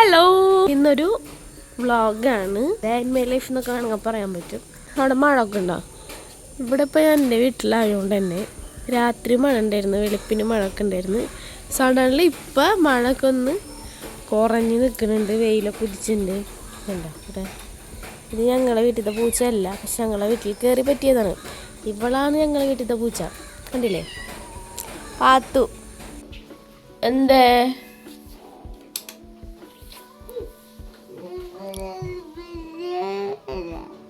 Hello ഇന്നൊരു വ്ളോഗാണ് my life എന്നൊക്കെ വേണമെങ്കിൽ പറയാൻ പറ്റും. അവിടെ മഴ ഒക്കെ ഉണ്ടോ? ഇവിടെ ഇപ്പോൾ ഞാൻ എന്റെ വീട്ടിലായതുകൊണ്ട് തന്നെ രാത്രി മഴ ഉണ്ടായിരുന്നു വെളുപ്പിന് മഴ ഒക്കെ ഉണ്ടായിരുന്നു. സഡൻലി ഇപ്പം മഴയൊക്കെ ഒന്ന് കുറഞ്ഞ് നിൽക്കുന്നുണ്ട് വെയിലൊക്കെ ഉദിച്ചിട്ടുണ്ട്. കണ്ടോ? ഇവിടെ. ഇത് ഞങ്ങളെ വീട്ടിലത്തെ പൂച്ചയല്ല പക്ഷെ ഞങ്ങളെ വീട്ടിൽ കയറി പറ്റിയതാണ്. ഇവളാണ് ഞങ്ങളെ വീട്ടിലത്തെ പൂച്ച. കണ്ടില്ലേ? പാത്തു. എന്തേ?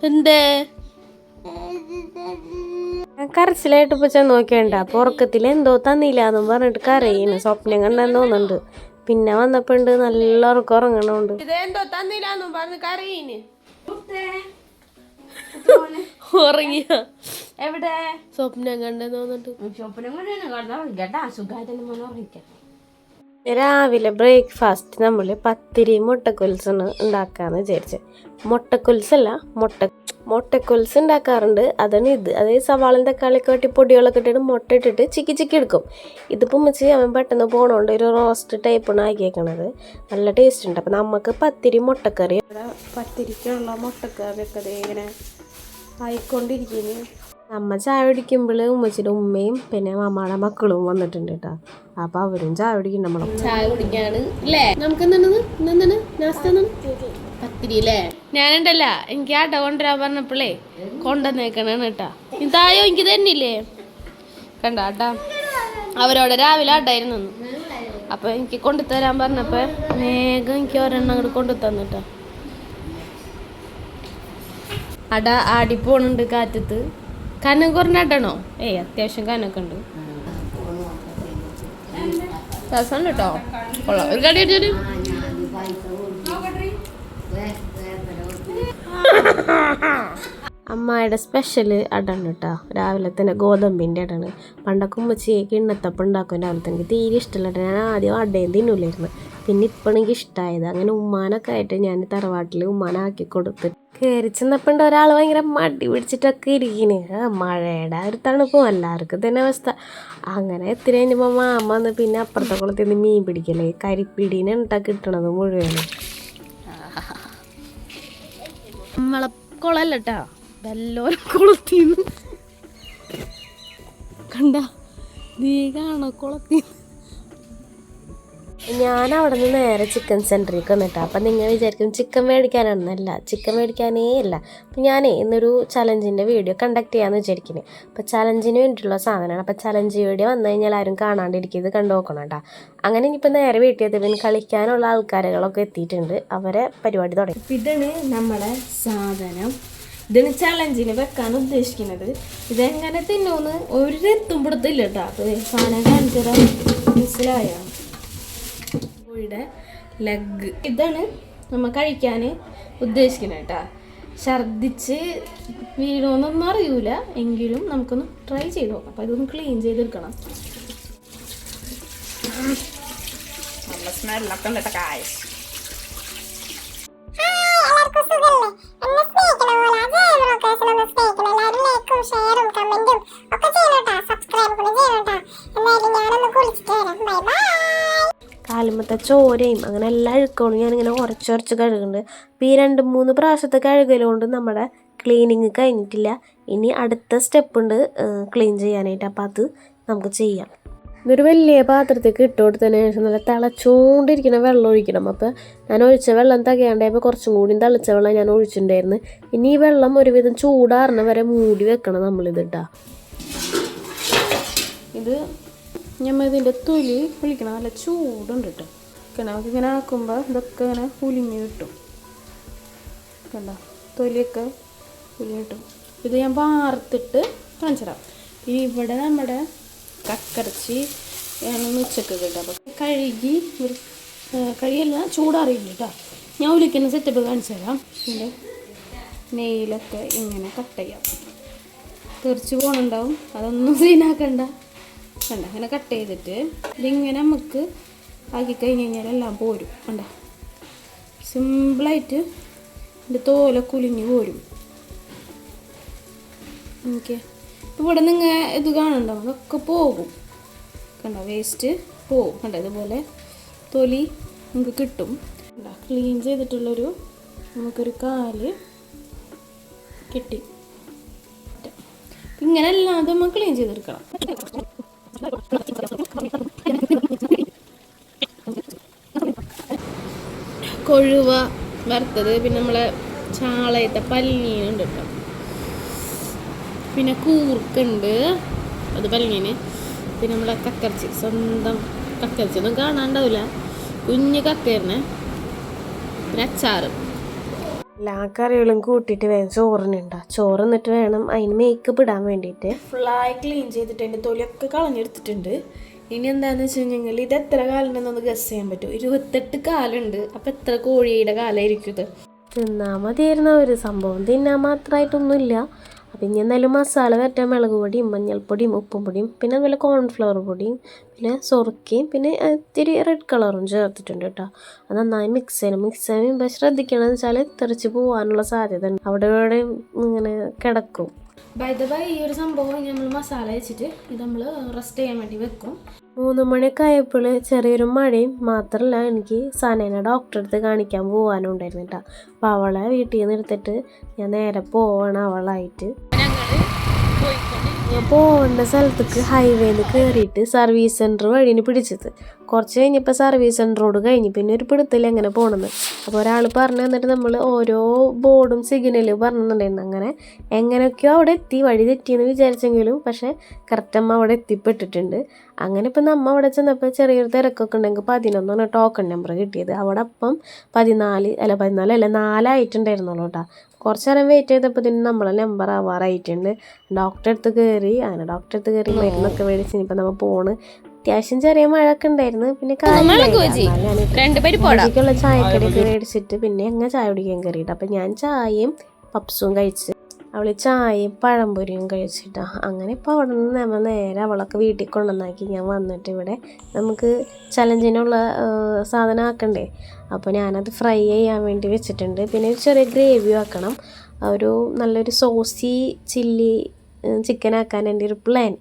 എന്തേ? ഞാൻ കരച്ചിലായിട്ട് ഇപ്പൊ ചെന്ന് നോക്കിയണ്ട. അപ്പൊ ഉറക്കത്തിൽ എന്തോ തന്നില്ല എന്നും പറഞ്ഞിട്ട് കരയുന്നു. സ്വപ്നം കണ്ടെന്ന് തോന്നുന്നുണ്ട്. പിന്നെ വന്നപ്പോ ഉണ്ട് നല്ല ഉറക്കം ഉറങ്ങണുണ്ട്. ഇതെന്തോ തന്നില്ലാന്നും പറഞ്ഞ് കരയിന് ഉറങ്ങിയ? എവിടെ? സ്വപ്നം കണ്ടെന്ന് തോന്നിട്ട് രാവിലെ ബ്രേക്ക്ഫാസ്റ്റ് നമ്മൾ പത്തിരി മുട്ടക്കൊൽസാണ് ഉണ്ടാക്കാന്ന് വിചാരിച്ചത് മുട്ടക്കൊൽസല്ല മുട്ട മുട്ടക്കൊൽസ് ഉണ്ടാക്കാറുണ്ട്. അതാണ് ഇത്. അതായത് സവാളും തക്കാളിയൊക്കെ വെട്ടി പൊടികളൊക്കെ ഇട്ടിട്ട് മുട്ട ഇട്ടിട്ട് ചിക്കി ചിക്കി എടുക്കും. ഇതിപ്പം വെച്ച് അവൻ പെട്ടെന്ന് പോകണോണ്ട് ഒരു റോസ്റ്റ് ടൈപ്പാണ് ആക്കിയേക്കണത്. നല്ല ടേസ്റ്റ് ഉണ്ട്. അപ്പം നമുക്ക് പത്തിരി മുട്ടക്കറി. ഇവിടെ പത്തിരിക്കുള്ള മുട്ടക്കറിയൊക്കെ ഇങ്ങനെ ആയിക്കൊണ്ടിരിക്കുന്നു. അമ്മ ചായ കുടിക്കുമ്പോൾ ഉമ്മച്ചിയുടെ ഉമ്മയും പിന്നെ മാമാടെ മക്കളും വന്നിട്ടുണ്ട് കേട്ടോ. അപ്പൊ അവരും ചായ കുടിക്കും നമ്മളെ ചായ കുടിക്കാണ്. അല്ലേ നമുക്ക് എന്താണ് എന്താണ് നാസ്ത പത്തിരി അല്ലേ ഞാനുണ്ടല്ല എനിക്ക് ആ കൊണ്ടുവരാൻ പറഞ്ഞപ്പോഴേ കൊണ്ടുവന്നേക്കണാണ് കേട്ടാ. ഇതായോ എനിക്ക് തന്നില്ലേ കണ്ട ആട്ടാ അവരോട് രാവിലെ ആട്ടായിരുന്നു അപ്പൊ എനിക്ക് കൊണ്ടുതരാൻ പറഞ്ഞപ്പോ വേഗം എനിക്ക് ഒരെണ്ണം അങ്ങോട്ട് കൊണ്ടു തന്നിട്ടാ അട ആടി പോണുണ്ട് കാറ്റത്ത്. കനം കുറഞ്ഞാട്ടണോ ഏയ് അത്യാവശ്യം കനൊക്കെ ഉണ്ട്. രസമുണ്ട് കേട്ടോ. കൊള്ളാം. ഒരു കടി അടിച്ചൊരു അമ്മായിയുടെ സ്പെഷ്യൽ അടാണ് കേട്ടോ രാവിലെ തന്നെ ഗോതമ്പിന്റെ അടാണ്. പണ്ടൊക്കെ ഉമ്മച്ചി കിണ്ണത്തപ്പം ഉണ്ടാക്കും രാവിലെ തന്നെ. തീരെ ഇഷ്ടമല്ല ഞാൻ ആദ്യം അടയും തിന്നൂലായിരുന്നു. പിന്നെ ഇപ്പം എനിക്ക് ഇഷ്ടമായത് അങ്ങനെ ഉമ്മാനൊക്കെ ആയിട്ട് ഞാൻ തറവാട്ടിൽ ഉമ്മാനാക്കി കൊടുത്ത് കയറി ചെന്നപ്പോണ്ട് ഒരാൾ ഭയങ്കര മടി പിടിച്ചിട്ടൊക്കെ ഇരിക്കുന്നു ആ മഴയുടെ ഒരു തണുപ്പും എല്ലാവർക്കും തന്നെ അവസ്ഥ. അങ്ങനെ എത്തി കഴിഞ്ഞപ്പോൾ മാമ വന്ന് പിന്നെ അപ്പുറത്തെ കുളത്തിൽ നിന്ന് മീൻ പിടിക്കലേ. കരിപ്പിടീനെ ഉണ്ടാ കിട്ടണത് മുഴുവനും. നമ്മളെ വല്ലോരും കുളത്തിന്ന്. കണ്ട നീ കാണോ കുളത്തിന്ന്? ഞാൻ അവിടെ നിന്ന് നേരെ ചിക്കൻ സെന്ററിലേക്ക് വന്നിട്ടാ. അപ്പം നിങ്ങൾ വിചാരിക്കും ചിക്കൻ മേടിക്കാനാണെന്നല്ല ചിക്കൻ മേടിക്കാനേ അല്ല അപ്പം ഞാനേ ഇന്നൊരു ചലഞ്ചിന്റെ വീഡിയോ കണ്ടക്ട് ചെയ്യാമെന്ന് വിചാരിക്കുന്നത് അപ്പം ചലഞ്ചിന് വേണ്ടിയിട്ടുള്ള സാധനമാണ്. അപ്പം ചലഞ്ച് വീഡിയോ വന്നു കഴിഞ്ഞാൽ ആരും കാണാണ്ടിരിക്കുന്നത് കണ്ടു നോക്കണം കേട്ടോ. അങ്ങനെ ഇനിയിപ്പോൾ നേരെ വീട്ടിൽ എത്തി. പിന്നെ കളിക്കാനുള്ള ആൾക്കാരുകളൊക്കെ എത്തിയിട്ടുണ്ട്. അവരെ പരിപാടി തുടങ്ങി. ഇതാണ് നമ്മുടെ സാധനം. ഇതിന് ചലഞ്ചിന് വെക്കാൻ ഉദ്ദേശിക്കുന്നത്. ഇതെങ്ങനെ തിന്നൂന്ന് ഒരു എത്തുമ്പോഴത്തില്ല കേട്ടോ. അത് സാധനം കാണിച്ചതാ മനസ്സിലായോ? കോഴിയുടെ ലെഗ് ഇതാണ് നമ്മൾ കഴിക്കാൻ ഉദ്ദേശിക്കുന്നത് കേട്ടോ. ഛർദിച്ച് വീഴുമെന്നൊന്നും അറിയൂല. എങ്കിലും നമുക്കൊന്ന് ട്രൈ ചെയ്ത് അപ്പോൾ ഇതൊന്ന് ക്ലീൻ ചെയ്തെടുക്കണം. നല്ല സ്മെല്ലൊക്കെ ഉണ്ട് കേട്ടോ കായ് കാലുമത്തെ ചോരയും അങ്ങനെ എല്ലാ അഴുക്കവും ഞാനിങ്ങനെ ഉരച്ചുരച്ച് കഴുകുന്നുണ്ട്. അപ്പോൾ ഈ രണ്ട് മൂന്ന് പ്രാവശ്യത്തെ കഴുകലുകൊണ്ട് നമ്മുടെ ക്ലീനിങ് കഴിഞ്ഞിട്ടില്ല. ഇനി അടുത്ത സ്റ്റെപ്പ് ഉണ്ട് ക്ലീൻ ചെയ്യാനായിട്ട്. അപ്പോൾ അത് നമുക്ക് ചെയ്യാം. ഇതൊരു വലിയ പാത്രത്തേക്ക് ഇട്ട് കൊടുത്തതിന് ശേഷം നല്ല തിളച്ചുകൊണ്ടിരിക്കുന്ന വെള്ളം ഒഴിക്കണം. അപ്പോൾ ഞാൻ ഒഴിച്ച വെള്ളം തികയാണ്ടായപ്പോൾ കുറച്ചും കൂടി തിളച്ച വെള്ളം ഞാൻ ഒഴിച്ചിട്ടുണ്ടായിരുന്നു. ഇനി ഈ വെള്ളം ഒരുവിധം ചൂടാറിന് വരെ മൂടി വെക്കണം നമ്മളിത് ഇട്ടാ ഇത് ഞമ്മ ഇതിന്റെ തൊലി വിളിക്കണം നല്ല ചൂടുണ്ട് കേട്ടോ കണ്ട നമുക്ക് ഇങ്ങനെ ആക്കുമ്പോൾ ഇതൊക്കെ ഇങ്ങനെ ഉലിഞ്ഞ് കിട്ടും. കണ്ട? തൊലിയൊക്കെ ഉലിഞ്ഞ് കിട്ടും. ഇത് ഞാൻ വാർത്തിട്ട് കാണിച്ചിടാം ഇവിടെ നമ്മുടെ കക്കറച്ചി ഉച്ചയ്ക്ക് കിട്ടും. അപ്പം കഴുകി കഴുകിയല്ല ചൂടാറിയില്ല കേട്ടോ. ഞാൻ ഉലിക്കുന്ന സെറ്റപ്പ് കാണിച്ചു തരാം. പിന്നെ നെയ്യിലൊക്കെ ഇങ്ങനെ കട്ട് ചെയ്യാം. തെറിച്ച് പോകണുണ്ടാവും അതൊന്നും സീനാക്കണ്ട കണ്ട? അങ്ങനെ കട്ട് ചെയ്തിട്ട് ഇതിങ്ങനെ നമുക്ക് ആക്കി കഴിഞ്ഞ് കഴിഞ്ഞാൽ എല്ലാം പോരും. കണ്ട? സിമ്പിളായിട്ട് എന്റെ തോല കുലിഞ്ഞ് പോരും. ഓക്കെ. ഇവിടെ നിങ്ങൾ ഇത് കാണണ്ടോ അതൊക്കെ പോകും. കണ്ട? വേസ്റ്റ് പോകും. കണ്ട? ഇതുപോലെ തൊലി നമുക്ക് കിട്ടും. കണ്ട? ക്ലീൻ ചെയ്തിട്ടുള്ളൊരു നമുക്കൊരു കാൽ കിട്ടി. ഇങ്ങനെ അല്ലാതെ നമ്മൾ ക്ലീൻ ചെയ്തെടുക്കണം. കൊഴുവ വറുത്തത് പിന്നെ നമ്മളെ ചാളയത്തെ പല്ലിനുണ്ട് കേട്ടോ. പിന്നെ കൂർക്കുണ്ട് അത് പല്ലിന്. പിന്നെ നമ്മളെ കക്കർച്ചി സ്വന്തം കക്കർച്ചി. ഒന്നും കാണാണ്ടാവില്ല കുഞ്ഞ് കക്കയറിനെ പിന്നെ അച്ചാറ്. എല്ലാ കറികളും കൂട്ടിയിട്ട് വേണം ചോറിനുണ്ടാ ചോറ് എന്നിട്ട് വേണം അതിന് മേക്കപ്പ് ഇടാൻ വേണ്ടിയിട്ട് ഫുള്ളായി ക്ലീൻ ചെയ്തിട്ട് എന്റെ തൊലിയൊക്കെ കളഞ്ഞെടുത്തിട്ടുണ്ട്. ഇനി എന്താണെന്ന് വെച്ച് കഴിഞ്ഞാൽ ഇത് എത്ര കാലുണ്ടെന്നൊന്ന് ഗസ് ചെയ്യാൻ പറ്റും. ഇരുപത്തെട്ട് കാലുണ്ട്. അപ്പം എത്ര കോഴിയുടെ കാലമായിരിക്കും ഇത്? തിന്നാൽ മതിയായിരുന്ന ഒരു സംഭവം. തിന്നാൻ മാത്രമായിട്ടൊന്നുമില്ല അപ്പം ഇനി എന്തായാലും മസാല വരട്ടാൻ മുളക് പൊടിയും മഞ്ഞൾപ്പൊടിയും ഉപ്പും പൊടിയും പിന്നെ അതുപോലെ കോൺഫ്ലവർ പൊടിയും പിന്നെ സൊറുക്കയും പിന്നെ ഇത്തിരി റെഡ് കളറും ചേർത്തിട്ടുണ്ട് കേട്ടോ. അത് നന്നായി മിക്സ് ചെയ്യണം. മിക്സ് ചെയ്യുമ്പോൾ ശ്രദ്ധിക്കണമെന്ന് വെച്ചാൽ തെറിച്ച് പോകാനുള്ള സാധ്യത ഉണ്ട്. അവിടെ ഇവിടെ ഇങ്ങനെ കിടക്കും. ബൈ ദ ബൈ ഈ ഒരു സംഭവം നമ്മൾ മസാല വെച്ചിട്ട് ഇത് നമ്മൾ റെസ്റ്റ് ചെയ്യാൻ വേണ്ടി വെക്കും. മൂന്ന് മണിയൊക്കെ ആയപ്പോൾ ചെറിയൊരു മഴയും മാത്രമല്ല എനിക്ക് സനേനെ ഡോക്ടറെ അടുത്ത് കാണിക്കാൻ പോകാനും ഉണ്ടായിരുന്നു കേട്ടോ അപ്പോൾ അവളെ വീട്ടിൽ നിന്ന് എടുത്തിട്ട് ഞാൻ നേരെ പോവാണ് അവളായിട്ട്. ഞാൻ പോകേണ്ട സ്ഥലത്തേക്ക് ഹൈവേന്ന് കയറിയിട്ട് സർവീസ് സെന്റർ വഴിന് പിടിച്ചത്. കുറച്ച് കഴിഞ്ഞപ്പോൾ സർവീസ് സെന്ററോട് കഴിഞ്ഞ്. പിന്നെ ഒരു പിടുത്തില്ല എങ്ങനെ പോകണമെന്ന് അപ്പോൾ ഒരാൾ പറഞ്ഞു തന്നിട്ട് നമ്മൾ ഓരോ ബോർഡും സിഗ്നലും പറഞ്ഞിട്ടുണ്ടായിരുന്നു. അങ്ങനെ എങ്ങനെയൊക്കെയോ അവിടെ എത്തി. വഴി തെറ്റിയെന്ന് വിചാരിച്ചെങ്കിലും പക്ഷേ കറക്റ്റ് അമ്മ അവിടെ എത്തിപ്പെട്ടിട്ടുണ്ട്. അങ്ങനെ ഇപ്പം നമ്മൾ അവിടെ ചെന്നപ്പോൾ ചെറിയൊരു തിരക്കൊക്കെ ഉണ്ടെങ്കിൽ പതിനൊന്നാണ് ടോക്കൺ നമ്പർ കിട്ടിയത്. അവിടെ അപ്പം പതിനാല് അല്ല പതിനാല് അല്ല നാലായിട്ടുണ്ടായിരുന്നുള്ളൂ കേട്ടോ. കുറച്ച് നേരം വെയിറ്റ് ചെയ്തപ്പോൾ തന്നെ നമ്മളെ നമ്പർ ആവാറായിട്ടുണ്ട്. ഡോക്ടറെ അടുത്ത് കയറി അങ്ങനെ ഡോക്ടറെ അടുത്ത് കയറി മരുന്നൊക്കെ മേടിച്ച് ഇനിയിപ്പോൾ നമ്മൾ പോണ്. അത്യാവശ്യം ചെറിയ മഴയൊക്കെ ഉണ്ടായിരുന്നു. പിന്നെ കാര്യമായിട്ടുള്ള ചായക്കടിയൊക്കെ മേടിച്ചിട്ട് പിന്നെ എങ്ങനെ ചായ കുടിക്കാൻ കയറിയിട്ട് അപ്പം ഞാൻ ചായയും പപ്സും കഴിച്ച് അവൾ ചായയും പഴംപൊരിയും കഴിച്ചിട്ടാ. അങ്ങനെ ഇപ്പോൾ അവിടെ നിന്ന് നമ്മൾ നേരെ അവളൊക്കെ വീട്ടിൽ കൊണ്ടുവന്നാക്കി ഞാൻ വന്നിട്ട് ഇവിടെ നമുക്ക് ചലഞ്ചിനുള്ള സാധനം ആക്കണ്ടേ? അപ്പോൾ ഞാനത് ഫ്രൈ ചെയ്യാൻ വേണ്ടി വെച്ചിട്ടുണ്ട്. പിന്നെ ചെറിയ ഗ്രേവി ആക്കണം. ഒരു നല്ലൊരു സോസി ചില്ലി ചിക്കൻ ആക്കാൻ എന്റെ ഒരു പ്ലാൻ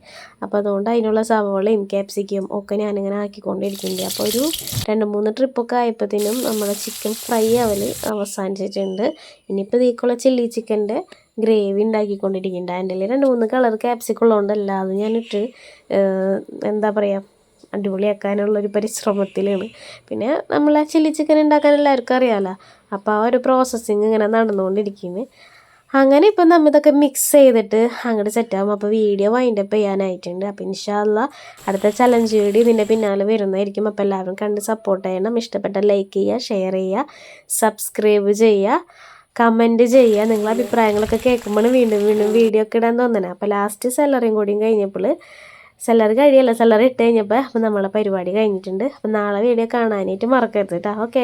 അപ്പോൾ അതുകൊണ്ട് അതിനുള്ള സവോളയും ക്യാപ്സിക്കും ഒക്കെ ഞാനിങ്ങനെ ആക്കിക്കൊണ്ടിരിക്കുന്നുണ്ട്. അപ്പോൾ ഒരു രണ്ട് മൂന്ന് ട്രിപ്പൊക്കെ ആയപ്പോഴത്തേനും നമ്മുടെ ചിക്കൻ ഫ്രൈ ആവൽ അവസാനിച്ചിട്ടുണ്ട്. ഇനിയിപ്പോൾ ഇതേക്കുള്ള ചില്ലി ചിക്കന്റെ ഗ്രേവി ഉണ്ടാക്കിക്കൊണ്ടിരിക്കുന്നുണ്ട്. അതിന്റെ രണ്ട് മൂന്ന് കളർ ക്യാപ്സിക്കം ഉള്ളതുകൊണ്ട് അല്ലാതെ ഞാനിട്ട് എന്താ പറയുക അടിപൊളിയാക്കാനുള്ളൊരു പരിശ്രമത്തിലാണ്. പിന്നെ നമ്മൾ ചില്ലി ചിക്കൻ ഉണ്ടാക്കാൻ എല്ലാവർക്കും അറിയാമല്ലോ അപ്പോൾ ആ ഒരു പ്രോസസ്സിങ് ഇങ്ങനെ നടന്നുകൊണ്ടിരിക്കുന്നു. അങ്ങനെ ഇപ്പം നമ്മൾ ഇതൊക്കെ മിക്സ് ചെയ്തിട്ട് അങ്ങോട്ട് സെറ്റാകും അപ്പോൾ വീഡിയോ വൈൻഡപ്പ് ചെയ്യാനായിട്ടുണ്ട്. അപ്പോൾ ഇൻഷാല്ല അടുത്ത ചലഞ്ച് വീഡിയോ ഇതിന്റെ പിന്നാലെ വരുന്നതായിരിക്കും. അപ്പോൾ എല്ലാവരും കണ്ട് സപ്പോർട്ട് ചെയ്യണം. ഇഷ്ടപ്പെട്ട ലൈക്ക് ചെയ്യുക ഷെയർ ചെയ്യുക സബ്സ്ക്രൈബ് ചെയ്യുക കമന്റ് ചെയ്യുക. നിങ്ങളെ അഭിപ്രായങ്ങളൊക്കെ കേൾക്കുമ്പോൾ വീണ്ടും വീണ്ടും വീഡിയോ ഒക്കെ ഇടാൻ തോന്നണേ അപ്പോൾ ലാസ്റ്റ് സെല്ലറിയും കൂടിയും കഴിഞ്ഞപ്പോൾ സെല്ലറി കഴിയല്ല? സെല്ലറി ഇട്ട് കഴിഞ്ഞപ്പോൾ അപ്പോൾ നമ്മളെ പരിപാടി കഴിഞ്ഞിട്ടുണ്ട്. അപ്പോൾ നാളെ വീഡിയോ കാണാനായിട്ട് മറക്കരുത് കേട്ടോ ഓക്കെ